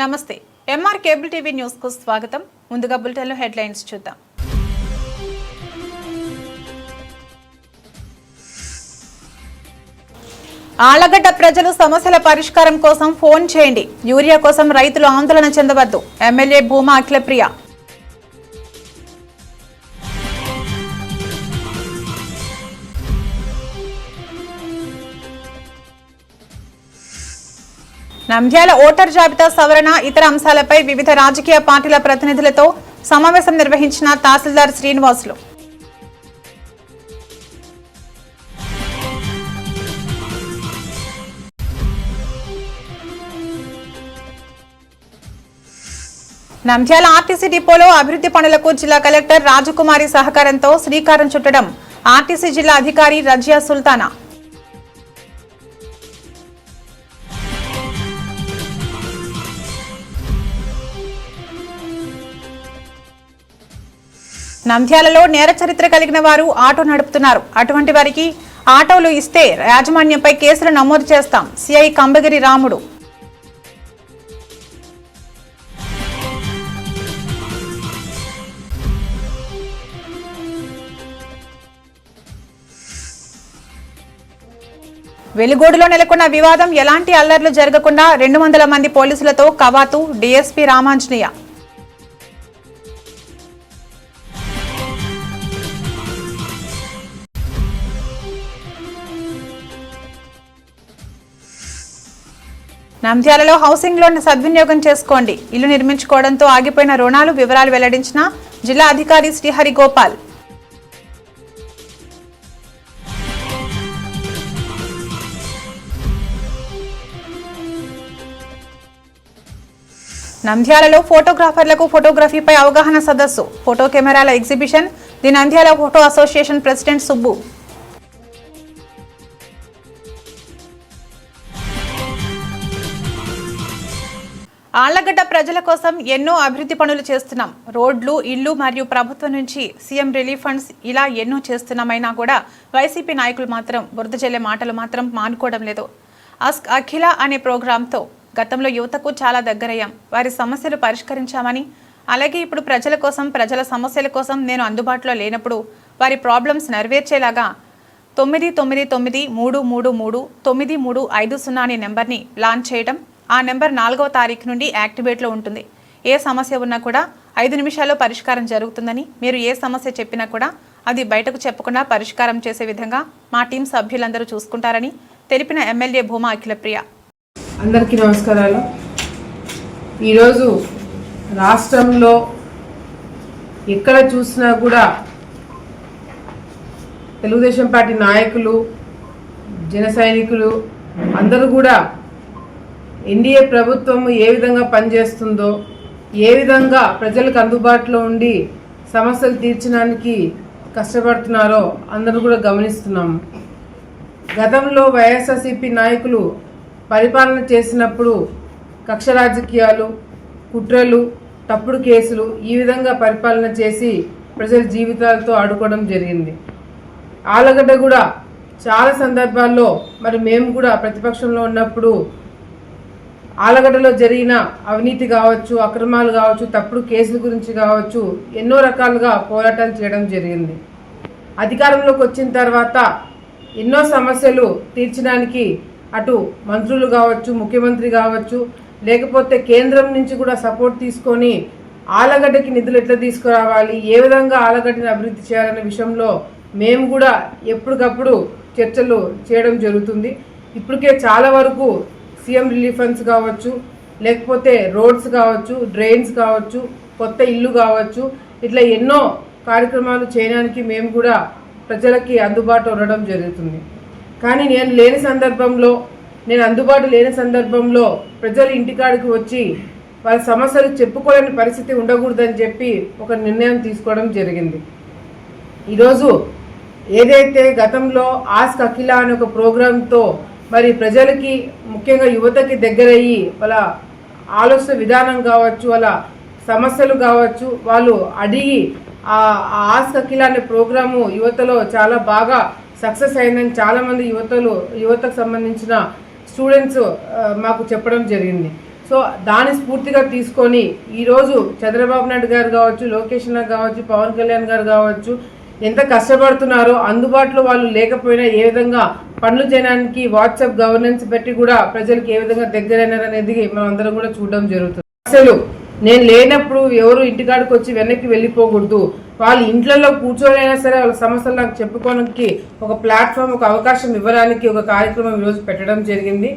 నమస్తే. MR cable TV న్యూస్కు స్వాగతం. ముందుగా బులెటిన్లో హెడ్లైన్స్ చూద్దాం. ఆళ్ళగడ్డ ప్రజలు సమస్యల పరిష్కారం కోసం ఫోన్ చేయండి. యూరియా కోసం రైతులు ఆందోళన చెందవద్దు. ఎమ్మెల్యే భూమా అఖిలప్రియ. నంద్యాల ఓటర్ జాబితా సవరణ ఇతర అంశాలపై వివిధ రాజకీయ పార్టీల ప్రతినిధులతో సమావేశం నిర్వహించిన తహసీల్దార్ శ్రీనివాసులు. నంద్యాల ఆర్టీసీ డిపోలో అభివృద్ధి పనులకు జిల్లా కలెక్టర్ రాజకుమారి సహకారంతో శ్రీకారం చుట్టడం ఆర్టీసీ జిల్లా అధికారి రజియా సుల్తానా నంద్యాలలో నేర చరిత్ర కలిగిన వారు ఆటో నడుపుతున్నారు. అటువంటి వారికి ఆటోలు ఇస్తే యాజమాన్యంపై కేసులు నమోదు చేస్తాం. సిఐ కంబగిరి రాముడు. వెలుగోడులో నెలకొన్న వివాదం ఎలాంటి అల్లర్లు జరగకుండా రెండు వందల మంది పోలీసులతో కవాతు డీఎస్పీ రామాంజనేయ. నంద్యాలలో హౌసింగ్ లోన్ సద్వినియోగం చేసుకోండి. ఇల్లు నిర్మించుకోవడంతో ఆగిపోయిన రుణాలు వివరాలు వెల్లడించిన జిల్లా అధికారి శ్రీహరి గోపాల్. నంద్యాలలో ఫోటోగ్రాఫర్లకు ఫోటోగ్రఫీపై అవగాహన సదస్సు. ఫోటో కెమెరాల exhibition. The Nandyal photo association president Subbu. Allagadda ప్రజల కోసం ఎన్నో అభివృద్ధి పనులు చేస్తున్నాం. రోడ్లు ఇళ్ళు మరియు ప్రభుత్వం నుంచి సీఎం రిలీఫ్ ఫండ్స్ ఇలా ఎన్నో చేస్తున్నామైనా కూడా వైసీపీ నాయకులు మాత్రం బురద జల్లే మాటలు మాత్రం మానుకోవడం లేదు. అస్క్ అఖిల అనే ప్రోగ్రాంతో గతంలో యువతకు చాలా దగ్గరయ్యాం. వారి సమస్యలు పరిష్కరించామని అలాగే ఇప్పుడు ప్రజల కోసం ప్రజల సమస్యల కోసం నేను అందుబాటులో లేనప్పుడు వారి ప్రాబ్లమ్స్ నెరవేర్చేలాగా తొమ్మిది తొమ్మిది తొమ్మిది మూడు మూడు మూడు తొమ్మిది మూడు ఐదు సున్నా అనే నెంబర్ని లాంచ్ చేయడం ఆ నెంబర్ నాలుగవ తారీఖు నుండి యాక్టివేట్లో ఉంటుంది. ఏ సమస్య ఉన్నా కూడా ఐదు నిమిషాల్లో పరిష్కారం జరుగుతుందని మీరు ఏ సమస్య చెప్పినా కూడా అది బయటకు చెప్పకుండా పరిష్కారం చేసే విధంగా మా టీం సభ్యులందరూ చూసుకుంటారని తెలిపిన ఎమ్మెల్యే భూమా అఖిలప్రియ. అందరికీ నమస్కారాలు. ఈరోజు రాష్ట్రంలో ఎక్కడ చూసినా కూడా తెలుగుదేశం పార్టీ నాయకులు జన సైనికులు అందరూ కూడా ఎన్డీఏ ప్రభుత్వం ఏ విధంగా పనిచేస్తుందో ఏ విధంగా ప్రజలకు అందుబాటులో ఉండి సమస్యలు తీర్చడానికి కష్టపడుతున్నారో అందరూ కూడా గమనిస్తున్నాము. గతంలో వైఎస్ఆర్సీపీ నాయకులు పరిపాలన చేసినప్పుడు కక్ష రాజకీయాలు కుట్రలు తప్పుడు కేసులు ఈ విధంగా పరిపాలన చేసి ప్రజల జీవితాలతో ఆడుకోవడం జరిగింది. ఆలగడ్డ కూడా చాలా సందర్భాల్లో మరి మేము కూడా ప్రతిపక్షంలో ఉన్నప్పుడు ఆలగడ్డలో జరిగిన అవినీతి కావచ్చు అక్రమాలు కావచ్చు తప్పుడు కేసుల గురించి కావచ్చు ఎన్నో రకాలుగా పోరాటాలు చేయడం జరిగింది. అధికారంలోకి వచ్చిన తర్వాత ఎన్నో సమస్యలు తీర్చడానికి అటు మంత్రులు కావచ్చు ముఖ్యమంత్రి కావచ్చు లేకపోతే కేంద్రం నుంచి కూడా సపోర్ట్ తీసుకొని ఆలగడ్డకి నిధులు ఎట్లా తీసుకురావాలి ఏ విధంగా ఆలగడ్డని అభివృద్ధి చేయాలనే విషయంలో మేము కూడా ఎప్పటికప్పుడు చర్చలు చేయడం జరుగుతుంది. ఇప్పటికే చాలా వరకు సీఎం రిలీఫ్ ఫండ్స్ కావచ్చు లేకపోతే రోడ్స్ కావచ్చు డ్రైన్స్ కావచ్చు కొత్త ఇల్లు కావచ్చు ఇట్లా ఎన్నో కార్యక్రమాలు చేయడానికి మేము కూడా ప్రజలకి అందుబాటు ఉండడం జరుగుతుంది. కానీ నేను లేని సందర్భంలో నేను అందుబాటు లేని సందర్భంలో ప్రజలు ఇంటికాడికి వచ్చి వాళ్ళ సమస్యలు చెప్పుకోలేని పరిస్థితి ఉండకూడదని చెప్పి ఒక నిర్ణయం తీసుకోవడం జరిగింది. ఈరోజు ఏదైతే గతంలో ఆస్క్ అఖిల అనే ఒక ప్రోగ్రాంతో మరి ప్రజలకి ముఖ్యంగా యువతకి దగ్గరయ్యి వాళ్ళ ఆలోచన విధానం కావచ్చు వాళ్ళ సమస్యలు కావచ్చు వాళ్ళు అడిగి ఆ ఆ అనే ప్రోగ్రాము యువతలో చాలా బాగా సక్సెస్ అయిందని చాలామంది యువతలు యువతకు సంబంధించిన స్టూడెంట్స్ మాకు చెప్పడం జరిగింది. సో దాని స్ఫూర్తిగా తీసుకొని ఈరోజు చంద్రబాబు నాయుడు గారు కావచ్చు లోకేష్ నాగ్ కావచ్చు పవన్ కళ్యాణ్ గారు కావచ్చు ఎంత కష్టపడుతున్నారో అందుబాటులో వాళ్ళు లేకపోయినా ఏ విధంగా పనులు చేయడానికి వాట్సాప్ గవర్నెన్స్ పెట్టి కూడా ప్రజలకు ఏ విధంగా దగ్గరైనారు అనేది మనం అందరం కూడా చూడడం జరుగుతుంది. అసలు నేను లేనప్పుడు ఎవరు ఇంటికాడికి వచ్చి వెనక్కి వెళ్ళిపోకూడదు. వాళ్ళు ఇంట్లలో కూర్చోనైనా సరే వాళ్ళ సమస్యలు నాకు చెప్పుకోవడానికి ఒక ప్లాట్ఫామ్ ఒక అవకాశం ఇవ్వడానికి ఒక కార్యక్రమం ఈరోజు పెట్టడం జరిగింది.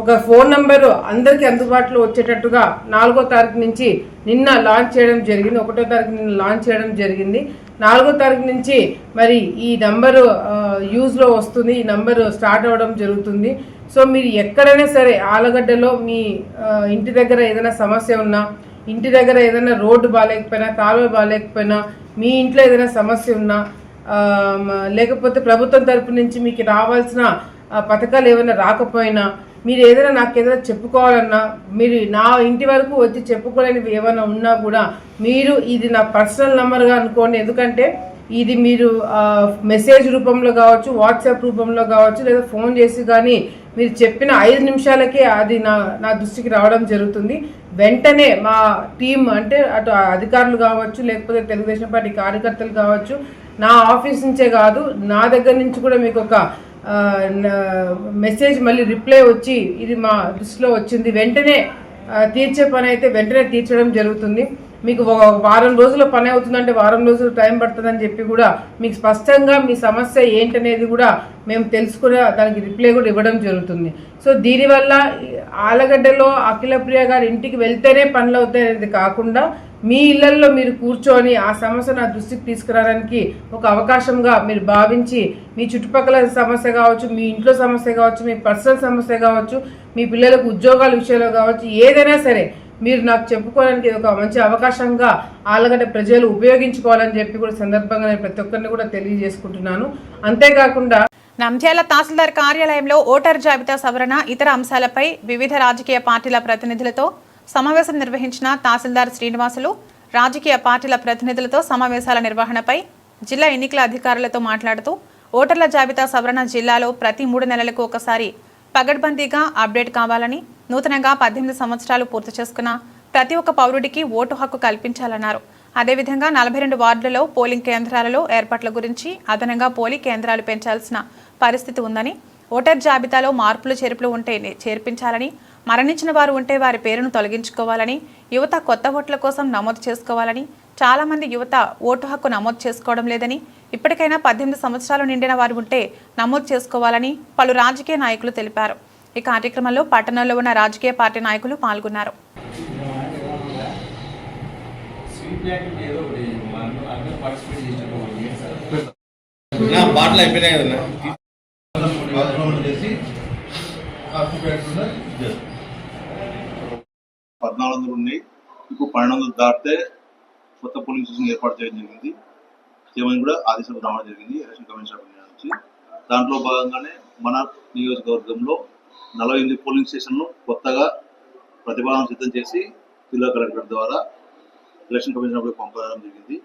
ఒక ఫోన్ నంబరు అందరికీ అందుబాటులో వచ్చేటట్టుగా నాలుగో తారీఖు నుంచి నిన్న లాంచ్ చేయడం జరిగింది. ఒకటో తారీఖు నిన్న లాంచ్ చేయడం జరిగింది. నాలుగో తారీఖు నుంచి మరి ఈ నంబరు యూజ్లో వస్తుంది. ఈ నంబరు స్టార్ట్ అవ్వడం జరుగుతుంది. సో మీరు ఎక్కడైనా సరే ఆలగడ్డలో మీ ఇంటి దగ్గర ఏదైనా సమస్య ఉన్నా ఇంటి దగ్గర ఏదైనా రోడ్డు బాగాలేకపోయినా కాలువ బాగాలేకపోయినా మీ ఇంట్లో ఏదైనా సమస్య ఉన్నా లేకపోతే ప్రభుత్వం తరపు నుంచి మీకు రావాల్సిన పథకాలు ఏమైనా రాకపోయినా మీరు ఏదైనా నాకు ఏదైనా చెప్పుకోవాలన్నా మీరు నా ఇంటి వరకు వచ్చి చెప్పుకోలేనివి ఏమైనా ఉన్నా కూడా మీరు ఇది నా పర్సనల్ నెంబర్గా అనుకోండి. ఎందుకంటే ఇది మీరు మెసేజ్ రూపంలో కావచ్చు వాట్సాప్ రూపంలో కావచ్చు లేదా ఫోన్ చేసి కానీ మీరు చెప్పిన ఐదు నిమిషాలకే అది నా నా దృష్టికి రావడం జరుగుతుంది. వెంటనే మా టీం అంటే అటు అధికారులు కావచ్చు లేకపోతే తెలుగుదేశం పార్టీ కార్యకర్తలు కావచ్చు నా ఆఫీస్ నుంచే కాదు నా దగ్గర నుంచి కూడా మీకు ఒక మెసేజ్ మళ్ళీ రిప్లై వచ్చి ఇది మా దృష్టిలో వచ్చింది. వెంటనే తీర్చే పని అయితే వెంటనే తీర్చడం జరుగుతుంది. మీకు వారం రోజుల పని అవుతుందంటే వారం రోజులు టైం పడుతుందని చెప్పి కూడా మీకు స్పష్టంగా మీ సమస్య ఏంటనేది కూడా మేము తెలుసుకునే దానికి రిప్లై కూడా ఇవ్వడం జరుగుతుంది. సో దీనివల్ల ఆలగడ్డలో అఖిలప్రియ గారి ఇంటికి వెళ్తేనే పనులు అవుతాయనేది కాకుండా మీ ఇళ్ళల్లో మీరు కూర్చొని ఆ సమస్య నా దృష్టికి తీసుకురావడానికి ఒక అవకాశంగా మీరు భావించి మీ చుట్టుపక్కల సమస్య కావచ్చు మీ ఇంట్లో సమస్య కావచ్చు మీ పర్సనల్ సమస్య కావచ్చు మీ పిల్లలకు ఉద్యోగాల విషయంలో కావచ్చు ఏదైనా సరే మీరు నాకు చెప్పుకోవడానికి ఇది ఒక మంచి అవకాశంగా ఆలగడ్డ ప్రజలు ఉపయోగించుకోవాలని చెప్పి కూడా సందర్భంగా నేను ప్రతి ఒక్కరిని కూడా తెలియజేసుకుంటున్నాను. అంతేకాకుండా నంద్యాల తహసీల్దార్ కార్యాలయంలో ఓటర్ జాబితా సవరణ ఇతర అంశాలపై వివిధ రాజకీయ పార్టీల ప్రతినిధులతో సమావేశం నిర్వహించిన తహసీల్దార్ శ్రీనివాసులు రాజకీయ పార్టీల ప్రతినిధులతో సమావేశాల నిర్వహణపై జిల్లా ఎన్నికల అధికారులతో మాట్లాడుతూ ఓటర్ల జాబితా సవరణ జిల్లాలో ప్రతి మూడు నెలలకు ఒకసారి పగడ్బందీగా అప్డేట్ కావాలని నూతనంగా పద్దెనిమిది సంవత్సరాలు పూర్తి చేసుకున్న ప్రతి ఒక్క పౌరుడికి ఓటు హక్కు కల్పించాలన్నారు. అదేవిధంగా నలభై రెండు వార్డులలో పోలింగ్ కేంద్రాలలో ఏర్పాట్ల గురించి అదనంగా పోలింగ్ కేంద్రాలు పెంచాల్సిన పరిస్థితి ఉందని ఓటర్ జాబితాలో మార్పులు చేర్పులు ఉంటే చేర్పించాలని మరణించిన వారు ఉంటే వారి పేరును తొలగించుకోవాలని యువత కొత్త ఓట్ల కోసం నమోదు చేసుకోవాలని చాలా మంది యువత ఓటు హక్కు నమోదు చేసుకోవడం లేదని ఇప్పటికైనా పద్దెనిమిది సంవత్సరాలు నిండిన వారు ఉంటే నమోదు చేసుకోవాలని పలు రాజకీయ నాయకులు తెలిపారు. ఈ కార్యక్రమంలో పట్టణంలో ఉన్న రాజకీయ పార్టీ నాయకులు పాల్గొన్నారు. అయిపోయినాయి ఆక్యుపేట్స్ పద్నాలుగు వందలు ఉన్నాయి ఇప్పుడు పన్నెండు వందలు దాటితే కొత్త పోలింగ్ స్టేషన్ ఏర్పాటు చేయడం జరిగింది. చేయమని కూడా ఆదేశాలు రావడం జరిగింది. ఎలక్షన్ కమిషన్ నుంచి. దాంట్లో భాగంగానే మన నియోజకవర్గంలో నలభై ఎనిమిది పోలింగ్ స్టేషన్ను కొత్తగా ప్రతిపాదన సిద్ధం చేసి జిల్లా కలెక్టర్ ద్వారా ఎలక్షన్ కమిషన్ పంపడం జరిగింది.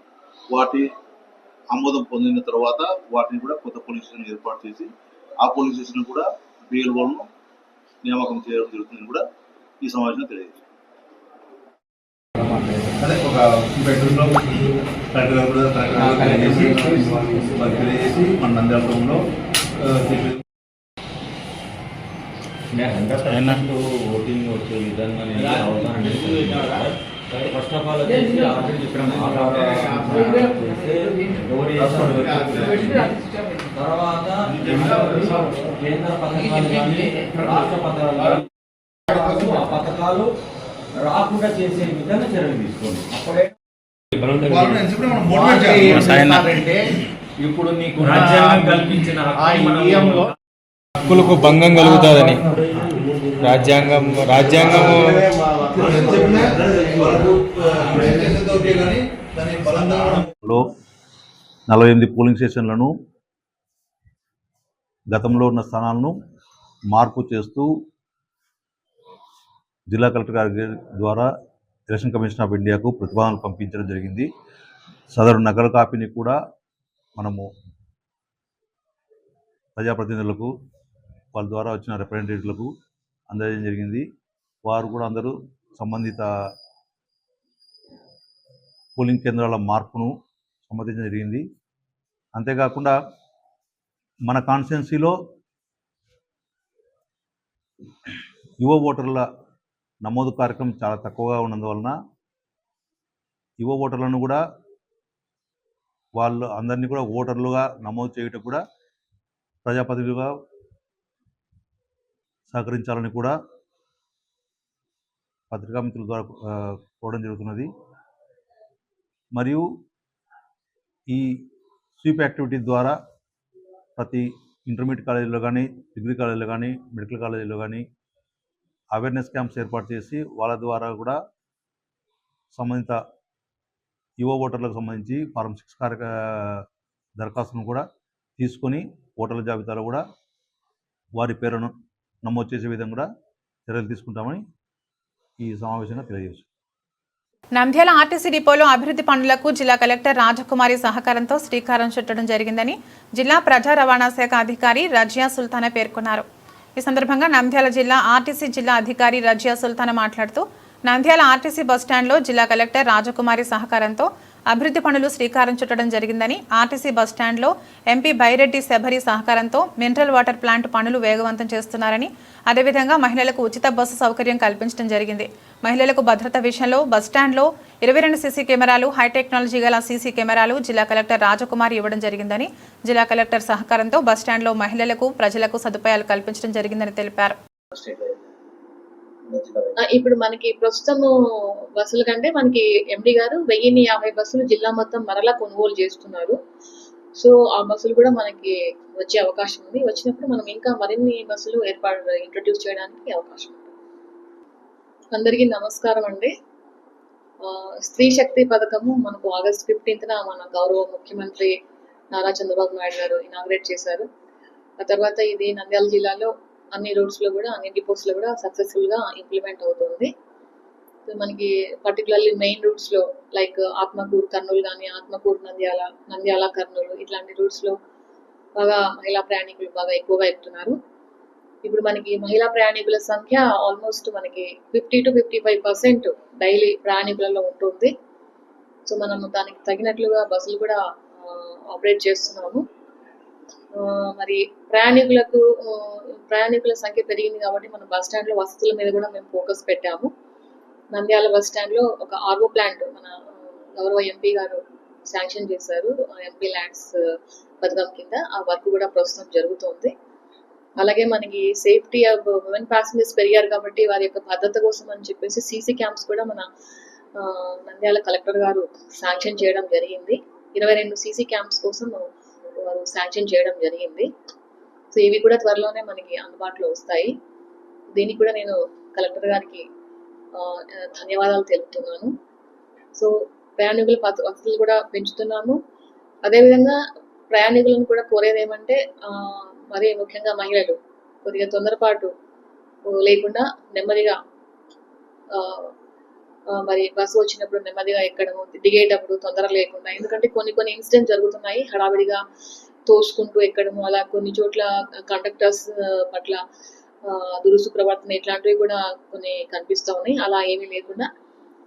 వాటి ఆమోదం పొందిన తర్వాత వాటిని కూడా కొత్త పోలింగ్ స్టేషన్ ఏర్పాటు చేసి ఆ పోలీస్ స్టేషన్ కూడా బిఎల్ఓను నియామకం చేయడం జరుగుతుందని కూడా ఈ సమావేశంలో తెలియజేశారు. అదే ఒక బెడ్రూమ్లో కూడా కరెక్ట్ తెలియజేసి మన ఓటింగ్ వచ్చే విధంగా ఫస్ట్ ఆఫ్ ఆల్ వచ్చేసి తర్వాత కేంద్ర పథకాలు కానీ రాష్ట్ర పథకాలు కానీ పథకాలు రాకుండా చేసే విధంగా చర్యలు తీసుకోండి. అప్పుడే ఇప్పుడు నీకు రాజ్యాంగం కల్పించిన హక్కులకు భంగం కలుగుతుందని. రాజ్యాంగం రాజ్యాంగము లో నలభై ఎనిమిది పోలింగ్ స్టేషన్లను గతంలో ఉన్న స్థానాలను మార్పు చేస్తూ జిల్లా కలెక్టర్ గారి ద్వారా ఎలక్షన్ కమిషన్ ఆఫ్ ఇండియాకు ప్రతిపాదనలు పంపించడం జరిగింది. సదరు నగర కాపీని కూడా మనము ప్రజాప్రతినిధులకు వాళ్ళ ద్వారా వచ్చిన రిప్రజెంటేటివ్లకు అందజేయడం జరిగింది. వారు కూడా అందరూ సంబంధిత పోలింగ్ కేంద్రాల మార్పును సమ్మతించడం జరిగింది. అంతేకాకుండా మన కాన్స్టిట్యున్సీలో యువ ఓటర్ల నమోదు కార్యక్రమం చాలా తక్కువగా ఉన్నందువలన యువ ఓటర్లను కూడా వాళ్ళు అందరినీ కూడా ఓటర్లుగా నమోదు చేయటం కూడా ప్రజాప్రతినిధులుగా సహకరించాలని కూడా పత్రికా మిత్రుల ద్వారా కోవడం జరుగుతున్నది. మరియు ఈ స్వీప్ యాక్టివిటీ ద్వారా ప్రతి ఇంటర్మీడియట్ కాలేజీలో కానీ డిగ్రీ కాలేజీలో కానీ మెడికల్ కాలేజీలో కానీ అవేర్నెస్ క్యాంప్స్ ఏర్పాటు చేసి వాళ్ళ ద్వారా కూడా సంబంధిత యువ ఓటర్లకు సంబంధించి ఫారం సిక్స్ కార్య దరఖాస్తును కూడా తీసుకొని ఓటర్ల జాబితాలో కూడా వారి పేరును నమోదు చేసే విధంగా కూడా చర్యలు తీసుకుంటామని ఈ సమావేశంగా తెలియజేశారు నంద్యాల ఆర్టీసీ డిపోలో అభివృద్ధి పనులకు జిల్లా కలెక్టర్ రాజకుమారి సహకారంతో శ్రీకారం చుట్టడం జరిగిందని జిల్లా ప్రజా రవాణా శాఖ అధికారి రజియా సుల్తానా పేర్కొన్నారు. ఈ సందర్భంగా నంద్యాల జిల్లా ఆర్టీసీ జిల్లా అధికారి రజియా సుల్తానా మాట్లాడుతూ నంద్యాల ఆర్టీసీ బస్టాండ్లో జిల్లా కలెక్టర్ రాజకుమారి సహకారంతో అభివృద్ధి పనులు శ్రీకారం చుట్టడం జరిగిందని ఆర్టీసీ బస్టాండ్లో ఎంపీ బైరెడ్డి శబరి సహకారంతో మినరల్ వాటర్ ప్లాంట్ పనులు వేగవంతం చేస్తున్నారని అదేవిధంగా మహిళలకు ఉచిత బస్సు సౌకర్యం కల్పించడం జరిగింది. మహిళలకు భద్రత విషయంలో బస్టాండ్లో ఇరవై రెండు సీసీ కెమెరాలు హై టెక్నాలజీ గల సీసీ కెమెరాలు జిల్లా కలెక్టర్ రాజకుమార్ ఇవ్వడం జరిగిందని జిల్లా కలెక్టర్ సహకారంతో బస్టాండ్లో మహిళలకు ప్రజలకు సదుపాయాలు కల్పించడం జరిగిందని తెలిపారు. ఇప్పుడు మనకి ప్రస్తుతము బస్సుల కంటే మనకి ఎండి గారు వెయ్యిన్ని యాభై బస్సులు జిల్లా మొత్తం మరలా కొనుగోలు చేస్తున్నారు. సో ఆ బస్సులు కూడా మనకి వచ్చే అవకాశం ఉంది. వచ్చినప్పుడు మనం ఇంకా మరిన్ని బస్సులు ఏర్పాటు ఇంట్రొడ్యూస్ చేయడానికి అవకాశం ఉంది. అందరికీ నమస్కారం అండి. స్త్రీ శక్తి పథకము మనకు ఆగస్ట్ ఫిఫ్టీన్త్న మన గౌరవ ముఖ్యమంత్రి నారా చంద్రబాబు నాయుడు గారు ఇనాగ్రేట్ చేశారు. ఆ తర్వాత ఇది నంద్యాల జిల్లాలో అన్ని రూట్స్లో లో కూడా అన్ని డిపోస్లో కూడా సక్సెస్ఫుల్గా ఇంప్లిమెంట్ అవుతుంది. సో మనకి పర్టికులర్లీ మెయిన్ రూట్స్లో లైక్ ఆత్మకూరు కర్నూలు కానీ ఆత్మకూరు నంద్యాల నంద్యాల కర్నూలు ఇట్లాంటి రూట్స్లో లో బాగా మహిళా ప్రయాణికులు బాగా ఎక్కువగా ఎక్కుతున్నారు ఇప్పుడు మనకి మహిళా ప్రయాణికుల సంఖ్య ఆల్మోస్ట్ మనకి fifty to fifty five percent daily ప్రయాణికులలో ఉంటుంది. సో మనం దానికి తగినట్లుగా బస్సులు కూడా ఆపరేట్ చేస్తున్నాము. మరి ప్రయాణికులకు ప్రయాణికుల సంఖ్య పెరిగింది కాబట్టి మన బస్ స్టాండ్లో వసతుల మీద కూడా మేము ఫోకస్ పెట్టాము. నంద్యాల బస్ స్టాండ్లో ఒక ఆర్వో ప్లాంట్ మన గౌరవ ఎంపీ గారు శాంక్షన్ చేశారు. ఎంపీ ల్యాండ్స్ పథకం కింద ఆ వర్క్ కూడా ప్రస్తుతం జరుగుతోంది. అలాగే మనకి సేఫ్టీ ఆఫ్ ఉమెన్ ప్యాసింజర్స్ పెరిగారు కాబట్టి వారి యొక్క భద్రత కోసం అని చెప్పేసి సీసీ క్యాంప్స్ కూడా మన నంద్యాల కలెక్టర్ గారు శాంక్షన్ చేయడం జరిగింది. ఇరవై రెండు సీసీ క్యాంప్స్ కోసం వారు శాంక్షన్ చేయడం జరిగింది. సో ఇవి కూడా త్వరలోనే మనకి అందుబాటులో వస్తాయి. దీనికి కూడా నేను కలెక్టర్ గారికి ధన్యవాదాలు తెలుపుతున్నాను. సో ప్రయాణికుల వసతులు కూడా పెంచుతున్నాము. అదేవిధంగా ప్రయాణికులను కూడా కోరేది ఏమంటే మరి ముఖ్యంగా మహిళలు కొద్దిగా తొందరపాటు లేకుండా నెమ్మదిగా ఆ, మరి బస్సు వచ్చినప్పుడు నెమ్మదిగా ఎక్కడము దిగేటప్పుడు తొందర లేకుండా ఎందుకంటే కొన్ని కొన్ని ఇన్సిడెంట్ జరుగుతున్నాయి హడావిడిగా తోసుకుంటూ ఎక్కడము అలా కొన్ని చోట్ల కండక్టర్స్ పట్ల దురుసు ప్రవర్తన ఇట్లాంటివి కూడా కొన్ని కనిపిస్తా ఉన్నాయి. అలా ఏమీ లేకుండా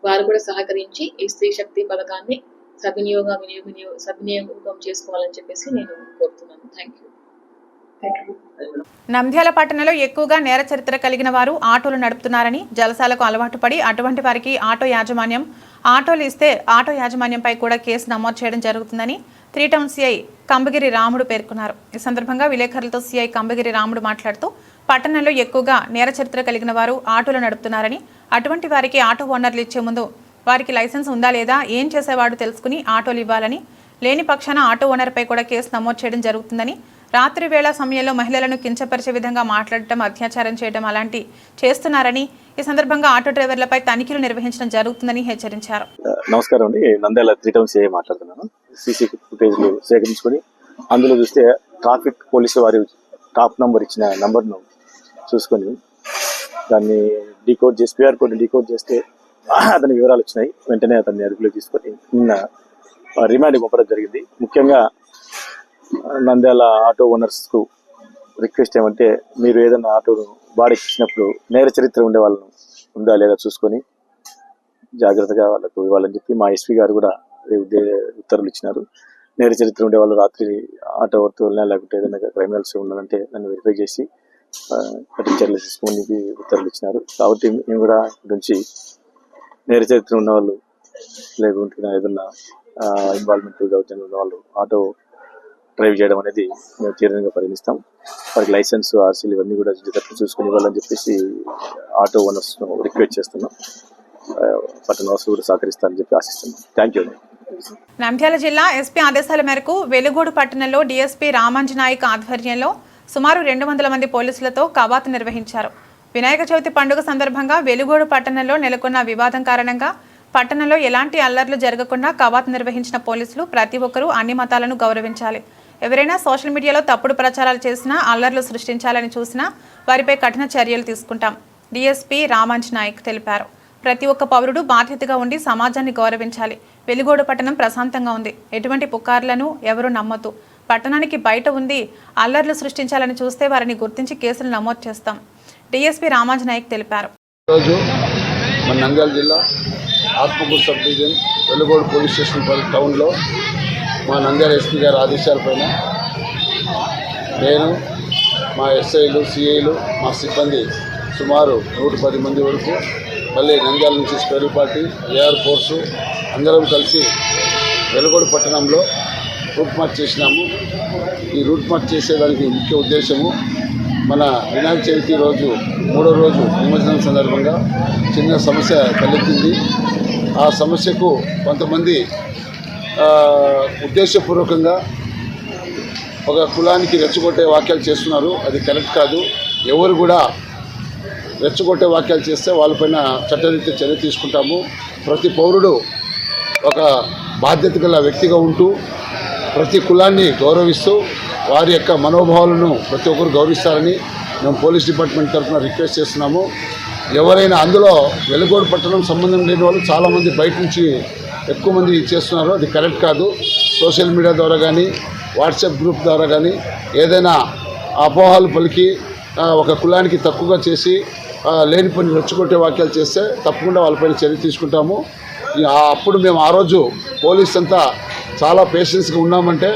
వారు కూడా సహకరించి ఈ స్త్రీ శక్తి పథకాన్ని సద్వినియోగ వినియోగ వినియోగ సద్వినియోగం చేసుకోవాలని చెప్పేసి నేను కోరుతున్నాను. థ్యాంక్ యూ నంద్యాల పట్టణంలో ఎక్కువగా నేర చరిత్ర కలిగిన వారు ఆటోలు నడుపుతున్నారని జలసాలకు అలవాటు పడి అటువంటి వారికి ఆటో యాజమాన్యం ఆటోలు ఇస్తే ఆటో యాజమాన్యంపై కూడా కేసు నమోదు చేయడం జరుగుతుందని త్రీ టౌన్ సిఐ కంబగిరి రాముడు పేర్కొన్నారు. ఈ సందర్భంగా విలేకరులతో సిఐ కంబగిరి రాముడు మాట్లాడుతూ పట్టణంలో ఎక్కువగా నేర చరిత్ర కలిగిన వారు ఆటోలు నడుపుతున్నారని అటువంటి వారికి ఆటో ఓనర్లు ఇచ్చే ముందు వారికి లైసెన్స్ ఉందా లేదా ఏం చేసేవాడు తెలుసుకుని ఆటోలు ఇవ్వాలని లేని పక్షాన ఆటో ఓనర్పై కూడా కేసు నమోదు చేయడం జరుగుతుందని రాత్రి వేళ సమయంలో మహిళలను కించపరిచే విధంగా మాట్లాడటం అత్యాచారం చేయడం అలాంటి చేస్తున్నారని ఈ సందర్భంగా ఆటో డ్రైవర్లపై తనిఖీలు నిర్వహించడం జరుగుతుందని హెచ్చరించారు. నమస్కారం అండి. నంద్యాల త్రీ సిఐ మాట్లాడుతున్నాను. సీసీ ఫుటేజ్లు సేకరించుకొని అందులో చూస్తే ట్రాఫిక్ పోలీసు వారి టాప్ నంబర్ ఇచ్చిన నంబర్ను చూసుకొని దాన్ని డీకోడ్ చేసి క్యూఆర్ కోడ్ డీకోడ్ చేస్తే అతని వివరాలు వచ్చినాయి. వెంటనే అతన్ని అదుపులో తీసుకొని నిన్న రిమాండ్ పంపడం జరిగింది. ముఖ్యంగా నంద్యాల ఆటో ఓనర్స్కు రిక్వెస్ట్ ఏమంటే మీరు ఏదైనా ఆటోను బాడీకి ఇచ్చినప్పుడు నేర చరిత్ర ఉండే వాళ్ళను ఉందా లేదా చూసుకొని జాగ్రత్తగా వాళ్ళకు ఇవ్వాలని చెప్పి మా ఎస్పీ గారు కూడా ఉత్తర్వులు ఇచ్చినారు. నేర చరిత్ర ఉండే వాళ్ళు రాత్రి ఆటో వర్తువులనే లేకుంటే ఏదైనా క్రిమినల్స్ ఉన్నదంటే నన్ను వెరిఫై చేసి కఠిన చర్యలు తీసుకొని ఉత్తర్వులు ఇచ్చినారు. కాబట్టి మేము కూడా నుంచి నేర చరిత్ర ఉన్న వాళ్ళు లేకుంటే ఏదన్నా ఇన్వాల్వ్మెంట్ దౌర్జన్యం ఉన్న వాళ్ళు ఆటో డ్రైవ్ చేయడం అనేది మేము తీవ్రంగా పరిగణిస్తాం. వారికి లైసెన్స్ ఆర్సీలు ఇవన్నీ కూడా జాగ్రత్తగా చూసుకుని ఇవ్వాలని చెప్పేసి ఆటో ఓనర్స్ రిక్వెస్ట్ చేస్తున్నాం. ఆ, పట్టణ వాసులు కూడా సహకరిస్తారని చెప్పి ఆశిస్తున్నాం. థ్యాంక్ యూ నంద్యాల జిల్లా ఎస్పీ ఆదేశాల మేరకు వెలుగోడు పట్టణంలో డీఎస్పీ రామాంజనాయక్ ఆధ్వర్యంలో సుమారు రెండు వందల మంది పోలీసులతో కవాతు నిర్వహించారు. వినాయక చవితి పండుగ సందర్భంగా వెలుగోడు పట్టణంలో నెలకొన్న వివాదం కారణంగా పట్టణంలో ఎలాంటి అల్లర్లు జరగకుండా కవాతు నిర్వహించిన పోలీసులు ప్రతి ఒక్కరూ అన్ని మతాలను గౌరవించాలి. ఎవరైనా సోషల్ మీడియాలో తప్పుడు ప్రచారాలు చేసినా అల్లర్లు సృష్టించాలని చూసినా వారిపై కఠిన చర్యలు తీసుకుంటాం డీఎస్పీ రామాంజనాయక్ తెలిపారు. ప్రతి ఒక్క పౌరుడు బాధ్యతగా ఉండి సమాజాన్ని గౌరవించాలి. వెలుగోడ పట్టణం ప్రశాంతంగా ఉంది. ఎటువంటి పుకార్లను ఎవరూ నమ్మొద్దు. పట్టణానికి బయట ఉంది అల్లర్లు సృష్టించాలని చూస్తే వారిని గుర్తించి కేసులు నమోదు చేస్తాం డీఎస్పీ రామాంజనాయక్ తెలిపారు. ఈరోజు మన నంద్యాల జిల్లా Atmakur sub division Velugodu police station టౌన్లో మా నంద్యాల ఎస్పీ గారి ఆదేశాలపైన నేను మా ఎస్ఐలు సిఐలు మా సిబ్బంది సుమారు నూట పది మంది వరకు మళ్ళీ నంద్యాల నుంచి స్పెరల్ పార్టీ ఏఆర్ ఫోర్సు అందరం కలిసి వెలుగోడు పట్టణంలో రూట్ మార్చ్ చేసినాము. ఈ రూట్ మార్చ్ చేసేదానికి ముఖ్య ఉద్దేశము మన వినాయక చవితి రోజు మూడో రోజు నిమజ్జనం సందర్భంగా చిన్న సమస్య తలెత్తింది. ఆ సమస్యకు కొంతమంది ఉద్దేశపూర్వకంగా ఒక కులానికి రెచ్చగొట్టే వాక్యాలు చేస్తున్నారు. అది కరెక్ట్ కాదు. ఎవరు కూడా రెచ్చగొట్టే వాక్యాలు చేస్తే వాళ్ళపైన చట్టరీత్యా చర్య తీసుకుంటాము. ప్రతి పౌరుడు ఒక బాధ్యత గల వ్యక్తిగా ఉంటూ ప్రతి కులాన్ని గౌరవిస్తూ వారి యొక్క మనోభావాలను ప్రతి ఒక్కరు గౌరవిస్తారని మేము పోలీస్ డిపార్ట్మెంట్ తరఫున రిక్వెస్ట్ చేస్తున్నాము. ఎవరైనా అందులో వెలుగోడు పట్టణం సంబంధం లేని వాళ్ళు చాలామంది బయట నుంచి ఎక్కువ మంది చేస్తున్నారు. అది కరెక్ట్ కాదు. సోషల్ మీడియా ద్వారా కానీ వాట్సాప్ గ్రూప్ ద్వారా కానీ ఏదైనా అపోహలు పలికి ఒక కులానికి తక్కువగా చేసి లేని పని రెచ్చగొట్టే వాక్యాలు చేస్తే తప్పకుండా వాళ్ళపైన చర్య తీసుకుంటాము. అప్పుడు మేము ఆ రోజు పోలీస్ అంతా చాలా పేషెన్స్గా ఉన్నామంటే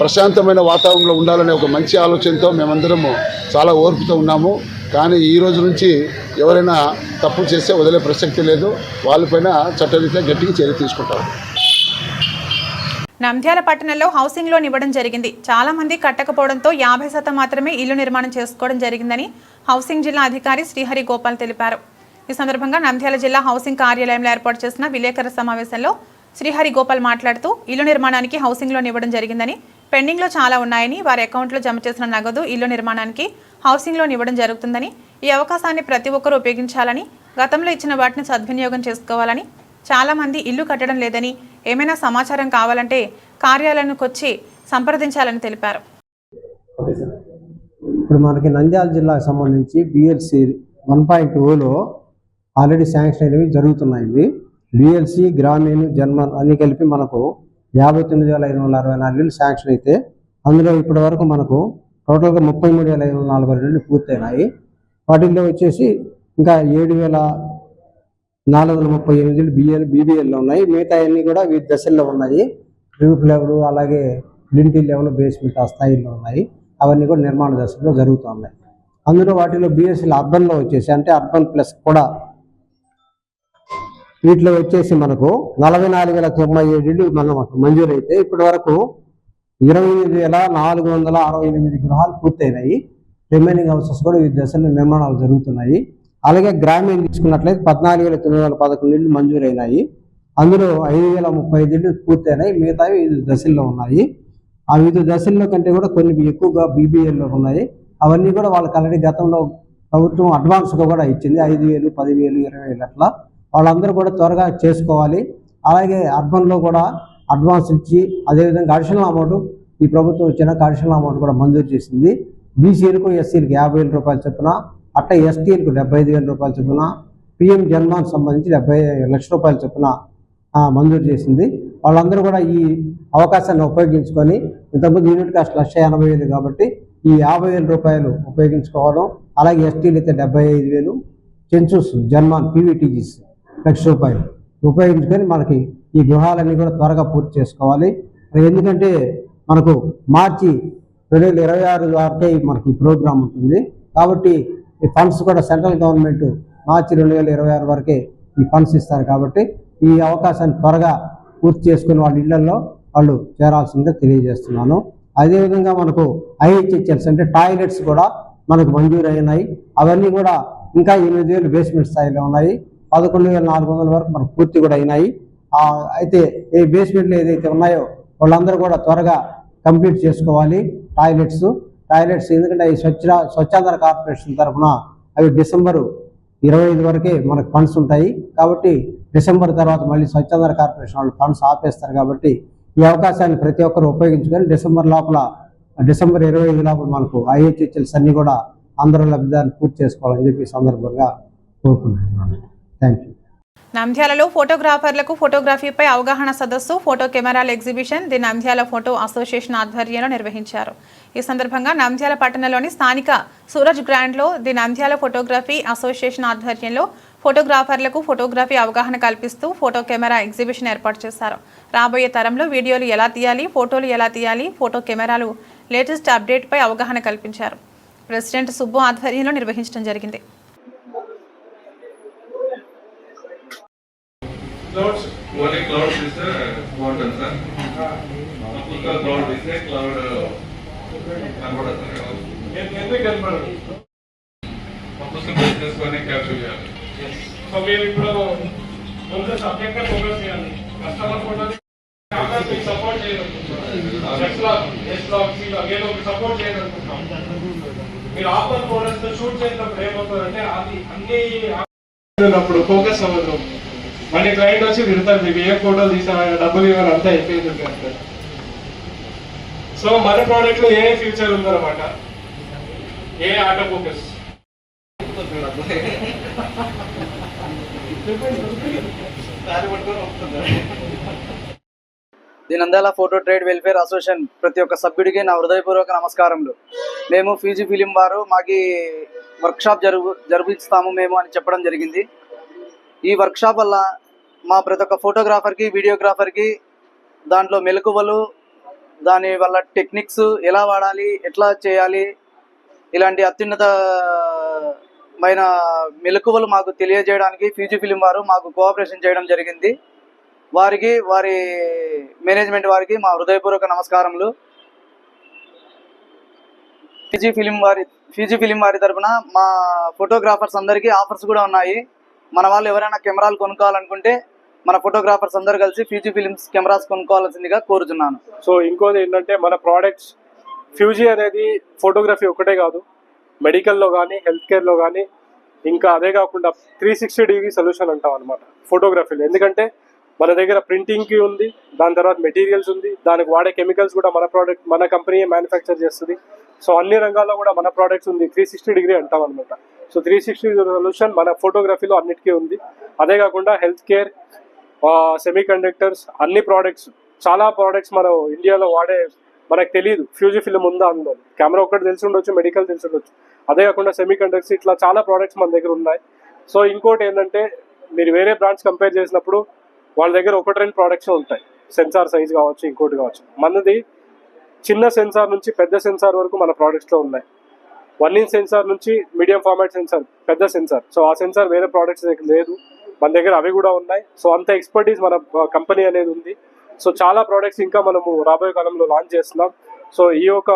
ప్రశాంతమైన వాతావరణంలో ఉండాలనే ఒక మంచి ఆలోచనతో మేమందరము చాలా ఓర్పుతో ఉన్నాము. కానీ ఈ రోజు నుంచి ఎవరైనా తప్పు చేస్తే వదిలే ప్రసక్తి లేదు. వాళ్ళపైన చట్టరీత్యా గట్టిగా చర్య తీసుకుంటారు. నంద్యాల పట్టణంలో హౌసింగ్ లోన్ ఇవ్వడం జరిగింది. చాలా మంది కట్టకపోవడంతో యాభై శాతం మాత్రమే ఇల్లు నిర్మాణం చేసుకోవడం జరిగిందని హౌసింగ్ జిల్లా అధికారి శ్రీహరి గోపాల్ తెలిపారు. ఈ సందర్భంగా నంద్యాల జిల్లా హౌసింగ్ కార్యాలయంలో ఏర్పాటు చేసిన విలేకరుల సమావేశంలో శ్రీహరి గోపాల్ మాట్లాడుతూ ఇల్లు నిర్మాణానికి హౌసింగ్ లోన్ ఇవ్వడం జరిగిందని పెండింగ్లో చాలా ఉన్నాయని వారి అకౌంట్లో జమ చేసిన నగదు ఇల్లు నిర్మాణానికి హౌసింగ్ లోన్ ఇవ్వడం జరుగుతుందని ఈ అవకాశాన్ని ప్రతి ఒక్కరూ ఉపయోగించాలని గతంలో ఇచ్చిన వాటిని సద్వినియోగం చేసుకోవాలని చాలామంది ఇల్లు కట్టడం లేదని ఏమైనా సమాచారం కావాలంటే కార్యాలయానికి వచ్చి సంప్రదించాలని తెలిపారు. ఇప్పుడు మనకి నంద్యాల జిల్లాకు సంబంధించి బిఎల్సి వన్ పాయింట్ ఓలో ఆల్రెడీ శాంక్షన్ అనేవి జరుగుతున్నాయి. బిఎల్సి గ్రామీణ జన్మ అన్ని కలిపి మనకు యాభై తొమ్మిది వేల ఐదు వందల అరవై నాలుగు ఇళ్ళు శాంక్షన్ అయితే అందులో ఇప్పటి వరకు మనకు టోటల్గా ముప్పై మూడు వేల ఐదు వందల నలభై రెండు పూర్తయినాయి. వాటిల్లో వచ్చేసి ఇంకా ఏడు వేల నాలుగు వందల ముప్పై ఎనిమిది బిఎల్ బీబీఎల్లో ఉన్నాయి. మిగతా అన్ని కూడా వివిధ దశల్లో ఉన్నాయి. రూఫ్ లెవెల్ అలాగే లింటి లెవెల్ బేస్మెంట్ ఆ స్థాయిలో ఉన్నాయి. అవన్నీ కూడా నిర్మాణ దశలో జరుగుతూ ఉన్నాయి అందులో వాటిలో బిఎస్సీలు అర్బన్లో వచ్చేసి అంటే అర్బన్ ప్లస్ కూడా వీటిలో వచ్చేసి మనకు నలభై నాలుగు వేల తొంభై ఏడు మనం మంజూరైతే ఇప్పటి వరకు ఇరవై ఎనిమిది వేల నాలుగు వందల అరవై ఎనిమిది గృహాలు పూర్తయినాయి. రిమైనింగ్ హౌసెస్ కూడా ఈ దశలో నిర్మాణాలు జరుగుతున్నాయి. అలాగే గ్రామీణ తీసుకున్నట్లయితే పద్నాలుగు వేల తొమ్మిది వందల పదకొండు ఇళ్ళు మంజూరైనాయి. అందులో ఐదు వేల ముప్పై ఐదు ఇళ్ళు పూర్తయినాయి. మిగతావి ఐదు దశల్లో ఉన్నాయి. ఆ వివిధ దశల్లో కంటే కూడా కొన్ని ఎక్కువగా బీబీఎల్లో ఉన్నాయి. అవన్నీ కూడా వాళ్ళకి ఆల్రెడీ గతంలో ప్రభుత్వం అడ్వాన్స్గా కూడా ఇచ్చింది. ఐదు వేలు పదివేలు ఇరవై వేలు అట్లా వాళ్ళందరూ కూడా త్వరగా చేసుకోవాలి. అలాగే అర్బన్లో కూడా అడ్వాన్స్ ఇచ్చి అదేవిధంగా అడిషనల్ అమౌంట్ ఈ ప్రభుత్వం ఇచ్చిన అడిషనల్ అమౌంట్ కూడా మంజూరు చేసింది. బీసీలకు ఎస్సీలకు యాభై వేల రూపాయలు చొప్పున అట్ట ఎస్టీలకు డెబ్బై ఐదు వేల రూపాయలు చొప్పున పిఎం జన్మాన్ సంబంధించి డెబ్బై లక్ష రూపాయల చొప్పున మంజూరు చేసింది. వాళ్ళందరూ కూడా ఈ అవకాశాన్ని ఉపయోగించుకొని ఇంతకుముందు యూనిట్ కాస్ట్ లక్ష ఎనభై వేలు కాబట్టి ఈ యాభై వేల రూపాయలు ఉపయోగించుకోవడం అలాగే ఎస్టీలు అయితే డెబ్బై ఐదు వేలు చెంచూస్ జన్మాన్ పీవీటీజీస్ లక్ష రూపాయలు ఉపయోగించుకొని మనకి ఈ గృహాలన్నీ కూడా త్వరగా పూర్తి చేసుకోవాలి. ఎందుకంటే మనకు మార్చి రెండు వేల ఇరవై ఆరు వరకే మనకి ఈ ప్రోగ్రాం ఉంటుంది. కాబట్టి ఈ ఫండ్స్ కూడా సెంట్రల్ గవర్నమెంట్ మార్చి రెండు వేల ఇరవై ఆరు వరకే ఈ ఫండ్స్ ఇస్తారు కాబట్టి ఈ అవకాశాన్ని త్వరగా పూర్తి చేసుకుని వాళ్ళ ఇళ్ళలో వాళ్ళు చేరాల్సిందిగా తెలియజేస్తున్నాను. అదేవిధంగా మనకు ఐహెచ్హెచ్ఎల్స్ అంటే టాయిలెట్స్ కూడా మనకు మంజూరు అయినాయి అవన్నీ కూడా ఇంకా ఎనిమిది వేలు బేస్మెంట్ స్థాయిలో ఉన్నాయి. పదకొండు వేల నాలుగు వందల వరకు మనకు పూర్తి కూడా అయినాయి. అయితే ఏ బేస్మెంట్లు ఏదైతే ఉన్నాయో వాళ్ళందరూ కూడా త్వరగా కంప్లీట్ చేసుకోవాలి టాయిలెట్స్. టాయిలెట్స్ ఎందుకంటే ఈ స్వచ్ఛ స్వచ్ఛాంధ్ర కార్పొరేషన్ తరఫున అవి డిసెంబరు ఇరవై ఐదు వరకే మనకు ఫండ్స్ ఉంటాయి. కాబట్టి డిసెంబర్ తర్వాత మళ్ళీ స్వచ్ఛాంధ్ర కార్పొరేషన్ వాళ్ళు ఫండ్స్ ఆపేస్తారు కాబట్టి ఈ అవకాశాన్ని ప్రతి ఒక్కరు ఉపయోగించుకొని డిసెంబర్ లోపల డిసెంబర్ ఇరవై ఐదు లోపల మనకు ఐహెచ్హెచ్ఎల్స్ అన్నీ కూడా అందరూ లబ్ధిదారులు పూర్తి చేసుకోవాలని చెప్పి సందర్భంగా కోరుకుంటున్నాను. థ్యాంక్ యూ నంద్యాలలో ఫోటోగ్రాఫర్లకు ఫోటోగ్రఫీపై అవగాహన సదస్సు ఫోటో కెమెరాల exhibition the Nandyal photo association ఆధ్వర్యంలో నిర్వహించారు. ఈ సందర్భంగా నంద్యాల పట్టణంలోని స్థానిక సూరజ్ గ్రాండ్లో ది నంద్యాల ఫోటోగ్రఫీ అసోసియేషన్ ఆధ్వర్యంలో ఫోటోగ్రాఫర్లకు ఫోటోగ్రఫీ అవగాహన కల్పిస్తూ ఫోటో కెమెరా ఎగ్జిబిషన్ ఏర్పాటు చేశారు. రాబోయే తరంలో వీడియోలు ఎలా తీయాలి ఫోటోలు ఎలా తీయాలి ఫోటో కెమెరాలు లేటెస్ట్ అప్డేట్పై అవగాహన కల్పించారు. ప్రెసిడెంట్ సుబ్బు ఆధ్వర్యంలో నిర్వహించడం జరిగింది. Clouds, only clouds is the water, sir. Apurka cloud is a cloud. కనబడతారు ఎందుకు కనబడదు పుస్తకం చేసుకొని క్యాప్చర్ చేయాలి సో మీరు ఇప్పుడు కొంచెం సబ్జెక్ట్ ఫోకస్ చేయాలి కస్టమర్ ఫోటో సపోర్ట్ చేయాలనుకుంటున్నాం ఏదో ఒక సపోర్ట్ చేయాలనుకుంటున్నాం మీరు ఆఫర్ ఫోటోస్ షూట్ చేసినప్పుడు ఏమవుతుందంటే అది అన్ని అప్పుడు ఫోకస్ అవ్వదు మళ్ళీ క్లయింట్ వచ్చి తిడతారు మీకు ఏ ఫోటో తీసామని డబ్బులు ఇవ్వాలి అంతా అయిపోయింది అంటారు సో మన ప్రోడక్ట్లో ఏ ఫ్యూచర్ ఉందన్నమాట? ఏ ఆట ఫోకస్ దీనందాల ఫోటో ట్రేడ్ వెల్ఫేర్ అసోసియేషన్ ప్రతి ఒక్క సభ్యుడికి నా హృదయపూర్వక నమస్కారములు. మేము ఫీజీ ఫిలిం వారు మాకి వర్క్షాప్ జరుగు జరిపిస్తాము మేము అని చెప్పడం జరిగింది. ఈ వర్క్షాప్ వల్ల మా ప్రతి ఒక్క ఫోటోగ్రాఫర్కి వీడియోగ్రాఫర్కి దాంట్లో మెలకువలు దాని వల్ల టెక్నిక్స్ ఎలా వాడాలి ఎట్లా చేయాలి ఇలాంటి అత్యున్నతమైన మెలకువలు మాకు తెలియజేయడానికి ఫీజీ ఫిలిం వారు మాకు కోఆపరేషన్ చేయడం జరిగింది. వారికి వారి మేనేజ్మెంట్ వారికి మా హృదయపూర్వక నమస్కారములు. ఫీజీ ఫిలిం వారి ఫీజీ ఫిలిం వారి తరపున మా ఫోటోగ్రాఫర్స్ అందరికీ ఆఫర్స్ కూడా ఉన్నాయి. మన వాళ్ళు ఎవరైనా కెమెరాలు కొనుక్కోవాలనుకుంటే మన ఫోటోగ్రాఫర్స్ అందరు కలిసి ఫ్యూజీ ఫిలిమ్స్ కెమెరాస్ కొనుక్కోవాల్సిందిగా కోరుతున్నాను. సో ఇంకోది ఏంటంటే మన ప్రోడక్ట్స్ ఫ్యూజీ అనేది ఫోటోగ్రఫీ ఒకటే కాదు. మెడికల్లో కానీ హెల్త్ కేర్లో కానీ ఇంకా అదే కాకుండా త్రీ సిక్స్టీ డిగ్రీ సొల్యూషన్ అంటాం అనమాట ఫోటోగ్రఫీలో ఎందుకంటే మన దగ్గర ప్రింటింగ్కి ఉంది దాని తర్వాత మెటీరియల్స్ ఉంది దానికి వాడే కెమికల్స్ కూడా మన ప్రోడక్ట్ మన కంపెనీ మ్యానుఫ్యాక్చర్ చేస్తుంది. సో అన్ని రంగాల్లో కూడా మన ప్రోడక్ట్స్ ఉంది త్రీ సిక్స్టీ డిగ్రీ అంటాం అనమాట సో త్రీ సిక్స్టీ సొల్యూషన్ మన ఫోటోగ్రఫీలో అన్నిటికీ ఉంది. అదే కాకుండా హెల్త్ కేర్ సెమీ కండక్టర్స్ అన్ని ప్రోడక్ట్స్ చాలా ప్రోడక్ట్స్ మనం ఇండియాలో వాడే మనకు తెలియదు ఫ్యూజీ ఫిల్మ్ ఉందా? అందులో కెమెరా ఒకటి తెలిసి ఉండొచ్చు మెడికల్ తెలిసి ఉండొచ్చు. అదే కాకుండా సెమీ కండక్టర్స్ ఇట్లా చాలా ప్రోడక్ట్స్ మన దగ్గర ఉన్నాయి. సో ఇంకోటి ఏంటంటే మీరు వేరే బ్రాండ్స్ కంపేర్ చేసినప్పుడు వాళ్ళ దగ్గర ఒకటి రెండు ప్రోడక్ట్స్ ఉంటాయి. సెన్సార్ సైజ్ కావచ్చు ఇంకోటి కావచ్చు. మనది చిన్న సెన్సార్ నుంచి పెద్ద సెన్సార్ వరకు మన ప్రోడక్ట్స్లో ఉన్నాయి. వన్ ఇంచ్ సెన్సార్ నుంచి మీడియం ఫార్మాట్ సెన్సార్ పెద్ద సెన్సార్ సో ఆ సెన్సార్ వేరే ప్రోడక్ట్స్ దగ్గర లేదు. మన దగ్గర అవి కూడా ఉన్నాయి. సో అంత ఎక్స్పర్టీస్ మన కంపెనీ అనేది ఉంది. సో చాలా ప్రోడక్ట్స్ ఇంకా మనము రాబోయే కాలంలో లాంచ్ చేస్తున్నాం. సో ఈ యొక్క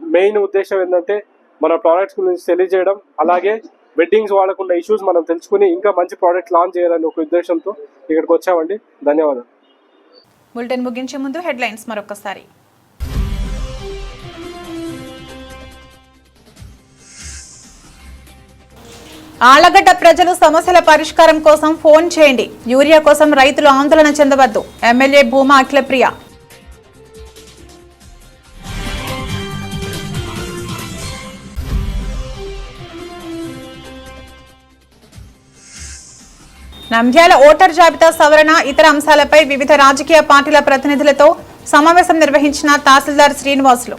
మెయిన్ ఉద్దేశం ఏంటంటే మన ప్రోడక్ట్స్ గురించి తెలియజేయడం అలాగే వెడ్డింగ్స్ వాడకుండా ఇష్యూస్ మనం తెలుసుకుని ఇంకా మంచి ప్రోడక్ట్ లాంచ్ చేయాలని ఒక ఉద్దేశంతో ఇక్కడికి వచ్చామండి. ధన్యవాదాలు. బులెటిన్ ముగించే ముందు హెడ్లైన్స్ మరొకసారి. ఆళ్ళగడ్డ ప్రజలు సమస్యల పరిష్కారం కోసం ఫోన్ చేయండి. యూరియా కోసం రైతులు ఆందోళన చెందవద్దు. ఎమ్మెల్యే భూమా అఖిలప్రియ. నంద్యాల ఓటర్ జాబితా సవరణ ఇతర అంశాలపై వివిధ రాజకీయ పార్టీల ప్రతినిధులతో సమావేశం నిర్వహించిన తహసీల్దార్ శ్రీనివాసులు.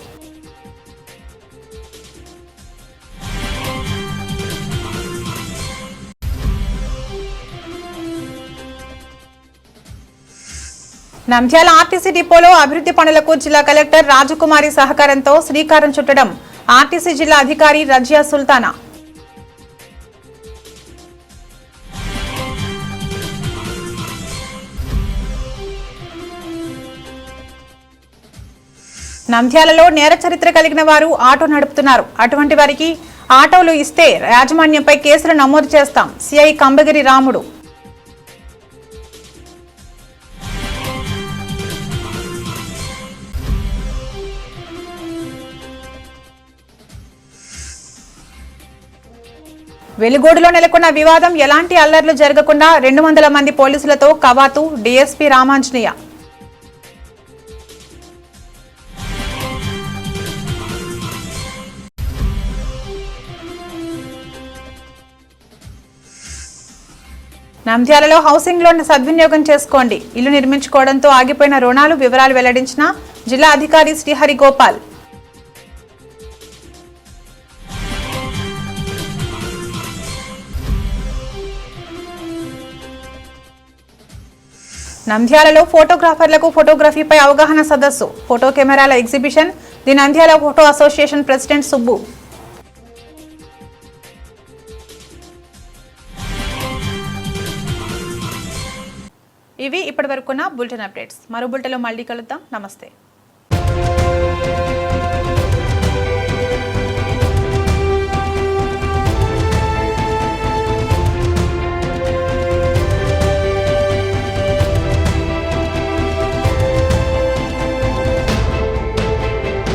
నంద్యాల ఆర్టీసీ డిపోలో అభివృద్ధి పనులకు జిల్లా కలెక్టర్ రాజకుమారి సహకారంతో శ్రీకారం చుట్టడం. ఆర్టీసీ జిల్లా అధికారి రజియా సుల్తానా. నంద్యాలలో నేర చరిత్ర కలిగిన వారు ఆటో నడుపుతున్నారు. అటువంటి వారికి ఆటోలు ఇస్తే యాజమాన్యంపై కేసులు నమోదు చేస్తాం. సిఐ కంబగిరి రాముడు. వెలుగోడులో నెలకొన్న వివాదం ఎలాంటి అల్లర్లు జరగకుండా రెండు వందల మంది పోలీసులతో కవాతు డీఎస్పీ రామాంజనేయ. నంద్యాలలో హౌసింగ్ లోన్ సద్వినియోగం చేసుకోండి. ఇల్లు నిర్మించుకోవడంతో ఆగిపోయిన రుణాలు వివరాలు వెల్లడించిన జిల్లా అధికారి శ్రీహరి గోపాల్ నంద్యాలలో ఫోటోగ్రాఫర్లకు ఫోటోగ్రఫీపై అవగాహన సదస్సు ఫోటో కెమెరాల exhibition the Nandyal photo association president Subbu. ఇవి ఇప్పటివరకున్న బులెటిన్ అప్డేట్స్. మరో బులెటిన్లో మళ్ళీ కలుద్దాం. నమస్తే.